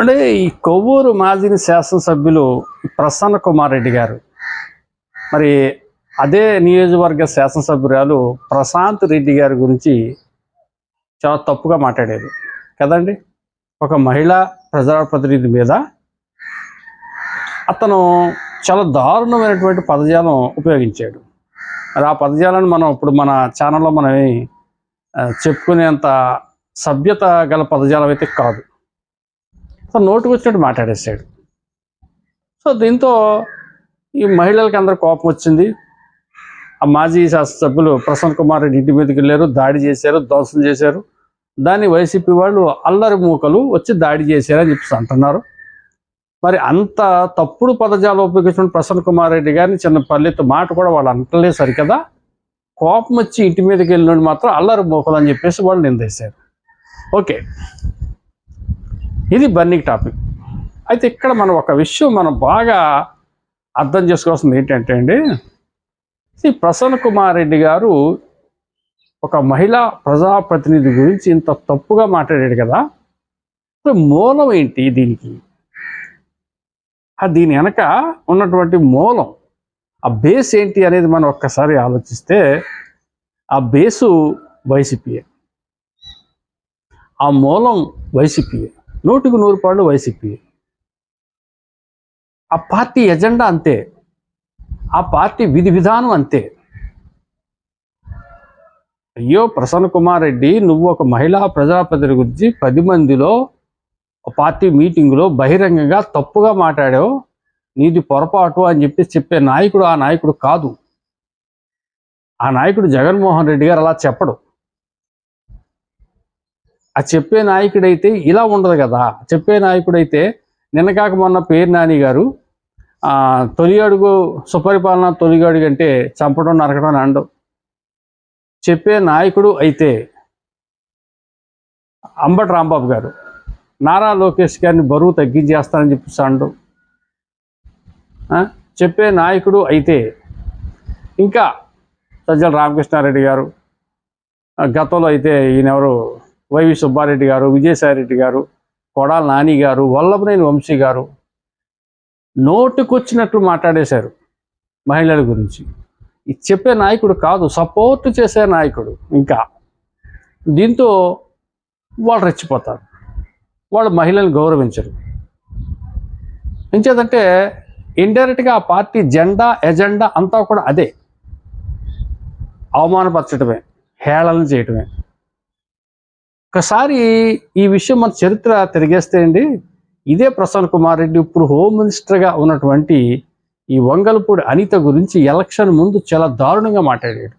అంటే ఈ కొవ్వూరు మాజీ శాసనసభ్యులు ప్రసన్న కుమార్ రెడ్డి గారు. మరి అదే నియోజకవర్గ శాసనసభ్యురాలు ప్రశాంత్ రెడ్డి గారి గురించి చాలా తప్పుగా మాట్లాడారు. కదండి? ఒక మహిళా ప్రజాప్రతినిధి మీద అతను చాలా దారుణమైనటువంటి పదజాలం ఉపయోగించాడు. మరి ఆ పదజాలను మనం ఇప్పుడు మన ఛానల్లో మనం చెప్పుకునేంత సభ్యత గల పదజాలం అయితే కాదు. సో నోటుకు వచ్చినట్టు మాట్లాడేశాడు. సో దీంతో ఈ మహిళలకి అందరు కోపం వచ్చింది. ఆ మాజీ శాసనసభ్యులు ప్రసన్న కుమార్ రెడ్డి ఇంటి మీదకి వెళ్ళారు దాడి చేశారు ధ్వంసం చేశారు. దాన్ని వైసీపీ వాళ్ళు అల్లరి మూకలు వచ్చి దాడి చేశారని చెప్పేసి అంటున్నారు. మరి అంత తప్పుడు పదజాలు ఉపయోగించిన ప్రసన్న కుమార్ రెడ్డి గారిని చిన్న పల్లెత్తు మాట కూడా వాళ్ళు అంటలే సరికదా? కోపం వచ్చి ఇంటి మీదకి వెళ్ళినోడు మాత్రం అల్లరి మూకలు అని చెప్పేసి వాళ్ళు నిందేశారు. ఓకే. ఇది బర్నింగ్ టాపిక్. అయితే ఇక్కడ మనం ఒక విషయం మనం బాగా అర్థం చేసుకోవాల్సింది ఏంటంటే అండి ఈ ప్రసన్న కుమార్ రెడ్డి గారు ఒక మహిళా ప్రజాప్రతినిధి గురించి ఇంత తప్పుగా మాట్లాడాడు కదా. మూలం ఏంటి దీనికి? దీని వెనక ఉన్నటువంటి మూలం ఆ బేస్ ఏంటి అనేది మనం ఒక్కసారి ఆలోచిస్తే ఆ బేసు వైసీపీఏ ఆ మూలం వైసీపీఏ నూటికి నూరు పాళ్ళు వైసీపీ. ఆ పార్టీ ఎజెండా అంతే. ఆ పార్టీ విధి విధానం అంతే. అయ్యో ప్రసన్న కుమార్ రెడ్డి నువ్వు ఒక మహిళా ప్రజాప్రతినిధి గురించి పది మందిలో పార్టీ మీటింగ్లో బహిరంగంగా తప్పుగా మాట్లాడావు. నీది పొరపాటు అని చెప్పి చెప్పే నాయకుడు ఆ నాయకుడు కాదు. ఆ నాయకుడు జగన్మోహన్ రెడ్డి గారు అలా చెప్పడు. ఆ చెప్పే నాయకుడైతే ఇలా ఉండదు కదా. చెప్పే నాయకుడైతే నిన్న కాక మొన్న పేరు నాని గారు తొలి అడుగు సుపరిపాలన తొలి అడుగు అంటే చంపడం నరకడం అని అండం చెప్పే నాయకుడు అయితే అంబటి రాంబాబు గారు నారా లోకేష్ గారిని బరువు తగ్గించేస్తానని చెప్పేసి అండం చెప్పే నాయకుడు అయితే ఇంకా సజ్జల రామకృష్ణారెడ్డి గారు గతంలో అయితే ఈయనెవరు వైవి సుబ్బారెడ్డి గారు విజయసాయిరెడ్డి గారు కొడాల నాని గారు వల్లభనేని వంశీ గారు నోటుకొచ్చినట్లు మాట్లాడేశారు మహిళల గురించి. ఇది చెప్పే నాయకుడు కాదు సపోర్ట్ చేసే నాయకుడు ఇంకా. దీంతో వాళ్ళు రెచ్చిపోతారు. వాళ్ళు మహిళలను గౌరవించరు. ఎంచేదంటే ఇండైరెక్ట్గా ఆ పార్టీ జెండా ఎజెండా అంతా కూడా అదే. అవమానపరచడమే హేళన చేయటమే. ఒకసారి ఈ విషయం మన చరిత్ర తిరిగేస్తే అండి ఇదే ప్రసన్న కుమార్ రెడ్డి ఇప్పుడు హోమ్ మినిస్టర్గా ఉన్నటువంటి ఈ వంగలపూడి అనిత గురించి ఎలక్షన్ ముందు చాలా దారుణంగా మాట్లాడాడు.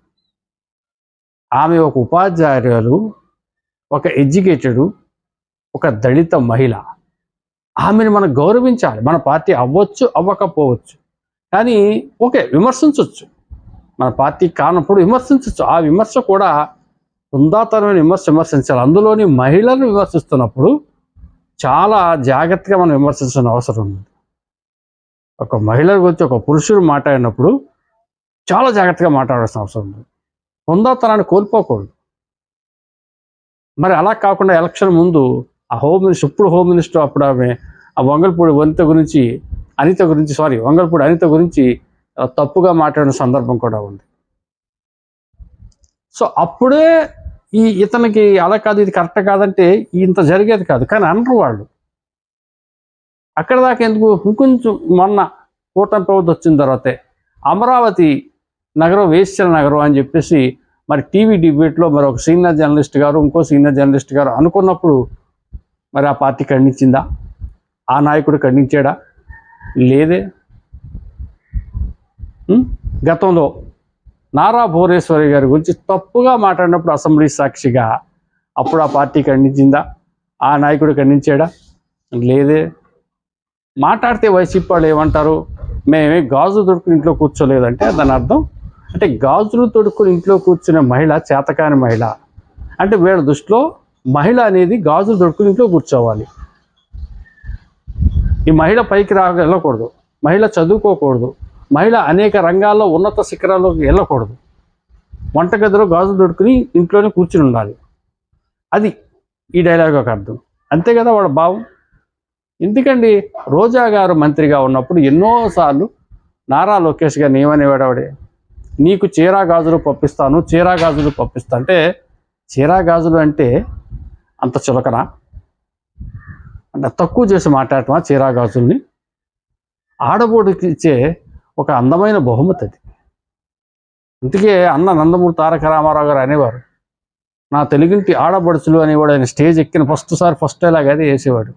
ఆమె ఒక ఉపాధ్యాయురాలు ఒక ఎడ్యుకేటెడ్ ఒక దళిత మహిళ. ఆమెను మనం గౌరవించాలి మన పార్టీ అవ్వచ్చు అవ్వకపోవచ్చు. కానీ ఓకే విమర్శించవచ్చు మన పార్టీ కానప్పుడు విమర్శించవచ్చు ఆ విమర్శ కూడా హుందాతనమైన విమర్శ విమర్శించాలి. అందులోని మహిళలను విమర్శిస్తున్నప్పుడు చాలా జాగ్రత్తగా మనం విమర్శించిన అవసరం ఉంది. ఒక మహిళ గురించి ఒక పురుషుడు మాట్లాడినప్పుడు చాలా జాగ్రత్తగా మాట్లాడాల్సిన అవసరం ఉంది. హుందాతనాన్ని కోల్పోకూడదు. మరి అలా కాకుండా ఎలక్షన్ ముందు ఆ హోమ్ మినిస్టర్ ఇప్పుడు హోమ్ మినిస్టర్ అప్పుడు ఆమె ఆ వంగల్పూడి వనిత గురించి అనిత గురించి సారీ వంగల్పూడి అనిత గురించి తప్పుగా మాట్లాడిన సందర్భం కూడా ఉంది. సో అప్పుడే ఈ ఇతనికి అలా కాదు ఇది కరెక్ట్ కాదంటే ఇంత జరిగేది కాదు. కానీ అనరు వాళ్ళు. అక్కడ దాకా ఎందుకు? ఇంకొంచెం మొన్న కూటమి ప్రభుత్వం వచ్చిన తర్వాతే అమరావతి నగరం వేశ్యల నగరం అని చెప్పేసి మరి టీవీ డిబేట్లో మరి ఒక సీనియర్ జర్నలిస్ట్ గారు ఇంకో సీనియర్ జర్నలిస్ట్ గారు అనుకున్నప్పుడు మరి ఆ పార్టీ ఖండించిందా? ఆ నాయకుడు ఖండించాడా? లేదే. గతంలో నారా భువనేశ్వరి గారి గురించి తప్పుగా మాట్లాడినప్పుడు అసెంబ్లీ సాక్షిగా అప్పుడు ఆ పార్టీ ఖండించిందా ఆ నాయకుడు ఖండించాడా లేదే. మాట్లాడితే వైసీపీ వాళ్ళు ఏమంటారు? మేమే గాజు తొడుక్కుని ఇంట్లో కూర్చోలేదంటే దాని అర్థం? అంటే గాజులు తొడుక్కుని ఇంట్లో కూర్చునే మహిళ చేతకాని మహిళ. అంటే వీళ్ళ దృష్టిలో మహిళ అనేది గాజులు తొడుక్కుని ఇంట్లో కూర్చోవాలి. ఈ మహిళ పైకి రాగలకూడదు. మహిళ చదువుకోకూడదు. మహిళ అనేక రంగాల్లో ఉన్నత శిఖరాల్లోకి వెళ్ళకూడదు. వంటగదిలో గాజులు దొడుకుని ఇంట్లోనే కూర్చుని ఉండాలి. అది ఈ డైలాగ్ ఒక అర్థం. అంతే కదా వాడు భావం? ఎందుకండి? రోజా గారు మంత్రిగా ఉన్నప్పుడు ఎన్నోసార్లు నారా లోకేష్ గారిని ఏమనేవాడు ఆవిడే నీకు చీరా గాజులు పంపిస్తాను చీరా గాజులు పంపిస్తా. అంటే చీరా గాజులు అంటే అంత చులకనా? అంటే తక్కువ చేసి మాట్లాడటమా చీరా గాజుల్ని? ఆడబోడికి ఇచ్చే ఒక అందమైన బహుమతి అది. అందుకే అన్న నందమూరి తారక రామారావు గారు అనేవారు నా తెలుగింటి ఆడబడుచులు అనేవాడు ఆయన స్టేజ్ ఎక్కిన ఫస్ట్ సారి ఫస్ట్ ఇలాగ అదే వేసేవాడు.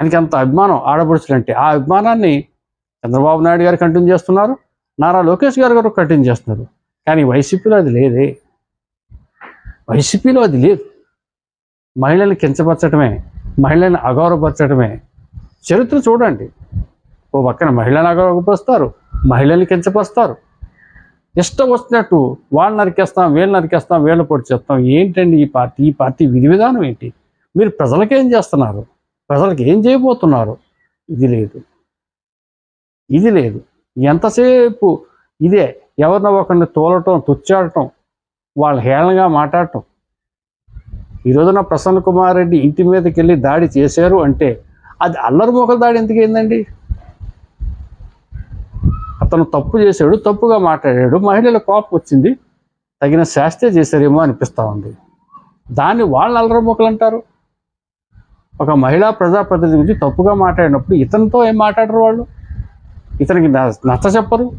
ఆయనకి అంత అభిమానం ఆడబడుచులు అంటే ఆ అభిమానాన్ని చంద్రబాబు నాయుడు గారు కంటిన్యూ చేస్తున్నారు నారా లోకేష్ గారు గారు కంటిన్యూ చేస్తున్నారు. కానీ వైసీపీలో అది లేదే. వైసీపీలో అది లేదు. మహిళల్ని కించపరచడమే మహిళల్ని అగౌరవపరచడమే చరిత్ర చూడండి. ఓ పక్కన మహిళలను అగౌరవపరుస్తారు మహిళల్ని కించపరుస్తారు. ఇష్టం వచ్చినట్టు వాళ్ళు నరికేస్తాం వీళ్ళు నరికేస్తాం వీళ్ళ పొడి చేస్తాం. ఏంటండి ఈ పార్టీ? ఈ పార్టీ విధి విధానం ఏంటి? మీరు ప్రజలకు ఏం చేస్తున్నారు? ప్రజలకు ఏం చేయబోతున్నారు? ఇది లేదు. ఇది లేదు. ఎంతసేపు ఇదే ఎవరినో ఒకరిని తోలటం తుచ్చాడటం వాళ్ళ హేళనగా మాట్లాడటం. ఈ రోజున ప్రసన్న కుమార్ రెడ్డి ఇంటి మీదకి వెళ్ళి దాడి చేశారు అంటే అది అల్లరి మోకల దాడి ఎందుకు అయిందండి? అతను తప్పు చేశాడు తప్పుగా మాట్లాడాడు మహిళల కోపం వచ్చింది. తగిన శాస్త్రే చేశారేమో అనిపిస్తూ ఉంది. దాన్ని వాళ్ళు అల్లరి అంటారు. ఒక మహిళా ప్రజాప్రతినిధి గురించి తప్పుగా మాట్లాడినప్పుడు ఇతనితో ఏం మాట్లాడరు వాళ్ళు? ఇతనికి న- నచ్చ చెప్పరు.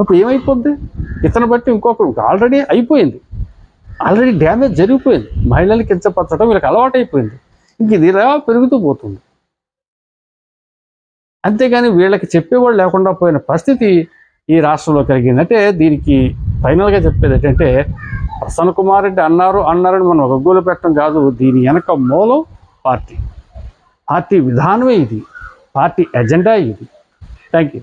అప్పుడు ఏమైపోద్ది? ఇతను బట్టి ఇంకొకరు ఆల్రెడీ అయిపోయింది. ఆల్రెడీ డ్యామేజ్ జరిగిపోయింది. మహిళలు కించపరచడం వీళ్ళకి అలవాటు అయిపోయింది ఇంక ఇది ఇలా పెరుగుతూ పోతుంది? అంతేగాని వీళ్ళకి చెప్పేవాళ్ళు లేకుండా పోయిన పరిస్థితి ఈ రాష్ట్రంలో కలిగింది. అంటే దీనికి ఫైనల్గా చెప్పేది ఏంటంటే ప్రసన్న కుమార్ రెడ్డి అన్నారు అన్నారని మనం ఒక పెట్టడం కాదు. దీని వెనక మూలం పార్టీ. పార్టీ విధానమే ఇది. పార్టీ ఎజెండా ఇది. Thank you